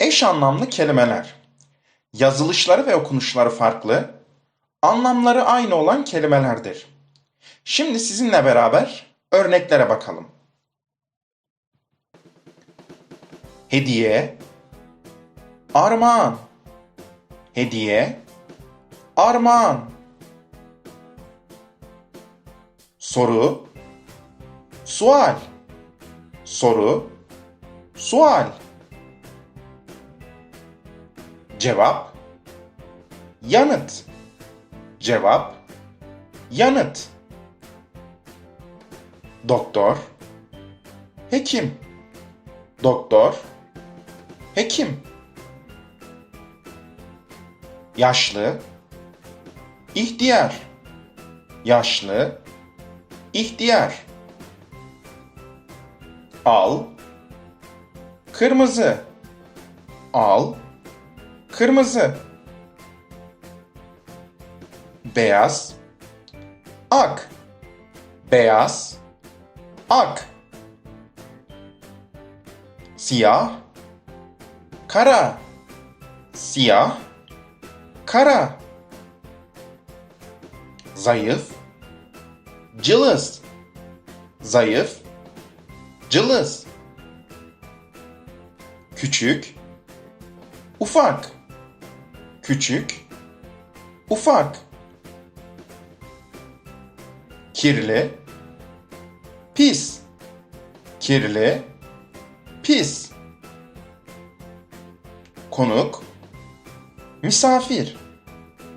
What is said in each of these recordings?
Eş anlamlı kelimeler. Yazılışları ve okunuşları farklı, anlamları aynı olan kelimelerdir. Şimdi sizinle beraber örneklere bakalım. Hediye, armağan, hediye, armağan. Soru, sual, soru, sual. Cevap, yanıt. Cevap, yanıt. Doktor, hekim. Doktor, hekim. Yaşlı, ihtiyar. Yaşlı, ihtiyar. Al, kırmızı. Al, kırmızı. Beyaz, ak. Beyaz, ak. Siyah, kara. Siyah, kara. Zayıf, cılız. Zayıf, cılız. Küçük, ufak. Küçük, ufak. Kirli, pis. Kirli, pis. Konuk, misafir.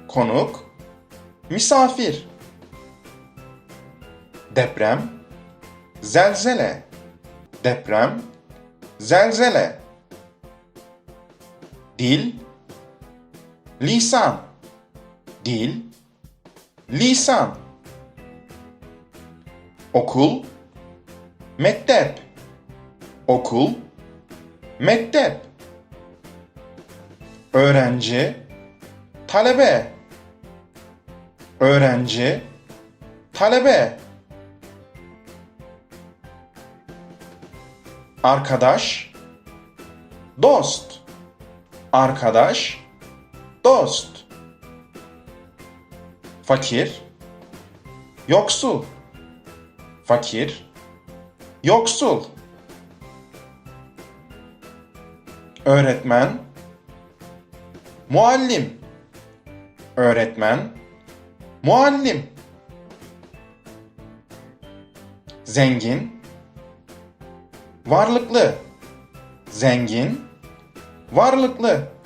Konuk, misafir. Deprem, zelzele. Deprem, zelzele. Dil, lisan. Dil, lisan. Okul, mektep. Okul, mektep. Öğrenci, talebe. Öğrenci, talebe. Arkadaş, dost. Arkadaş, dost. Fakir, yoksul. Fakir, yoksul. Öğretmen, muallim. Öğretmen, muallim. Zengin, varlıklı. Zengin, varlıklı.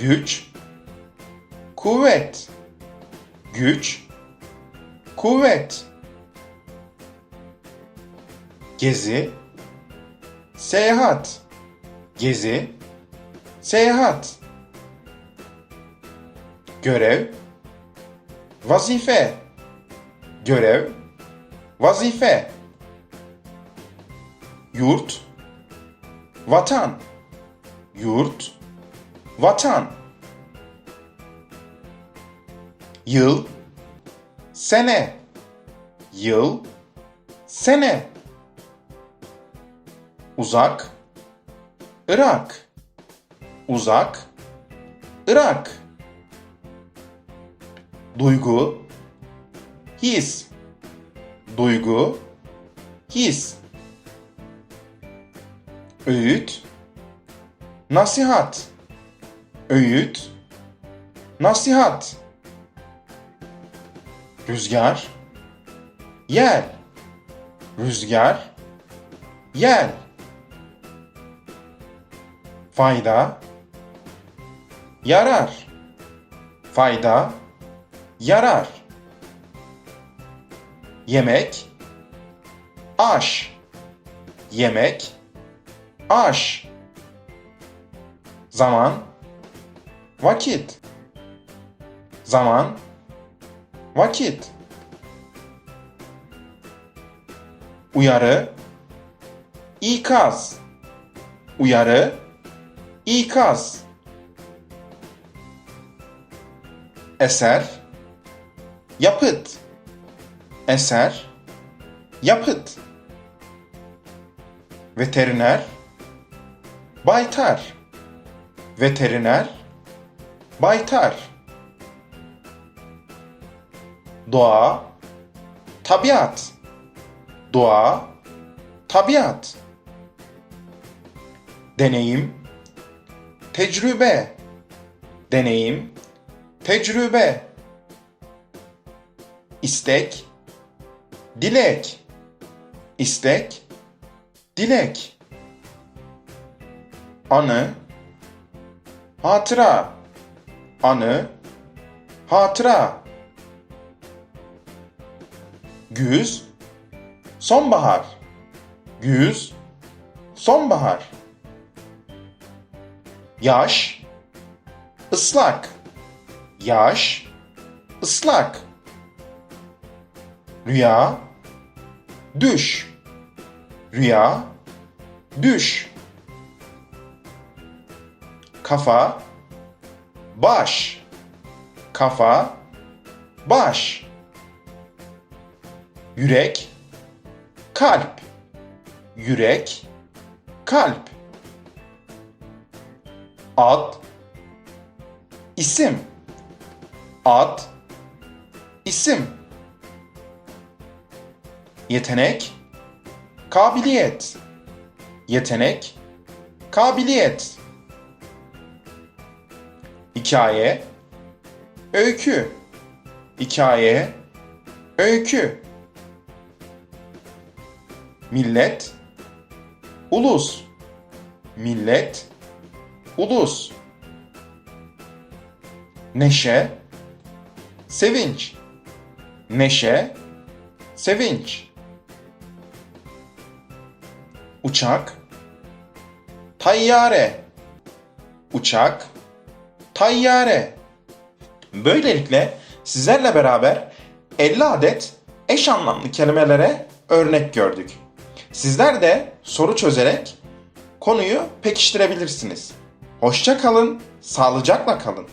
Güç, kuvvet. Güç, kuvvet. Gezi, seyahat. Gezi, seyahat. Görev, vazife. Görev, vazife. Yurt, vatan. Yurt, vatan. Yıl, sene. Yıl, sene. Uzak, Irak. Uzak, Irak. Duygu, his. Duygu, his. Öğüt, nasihat. Öğüt, nasihat. Rüzgar, yel. Rüzgar, yel. Fayda, yarar. Fayda, yarar. Yemek, aş. Yemek, aş. Zaman, vakit. Zaman, vakit. Uyarı, ikaz. Uyarı, ikaz. Eser, yapıt. Eser, yapıt. veteriner, baytar, veteriner, baytar, doğa, tabiat, doğa, tabiat, deneyim, tecrübe, deneyim, tecrübe, istek, dilek, istek, dilek, anı, hatıra, anı, hatıra, güz, sonbahar, güz, sonbahar, yaş, ıslak, yaş, ıslak, rüya, düş, rüya, düş, kafa, baş, kafa, baş, yürek, kalp, yürek, kalp, ad, isim, ad, isim, yetenek, kabiliyet, yetenek, kabiliyet, hikaye, öykü, hikaye, öykü, millet, ulus, millet, ulus, neşe, sevinç, neşe, sevinç, uçak, tayyare, uçak, tayyare. Böylelikle sizlerle beraber 50 adet eş anlamlı kelimelere örnek gördük. Sizler de soru çözerek konuyu pekiştirebilirsiniz. Hoşça kalın, sağlıcakla kalın.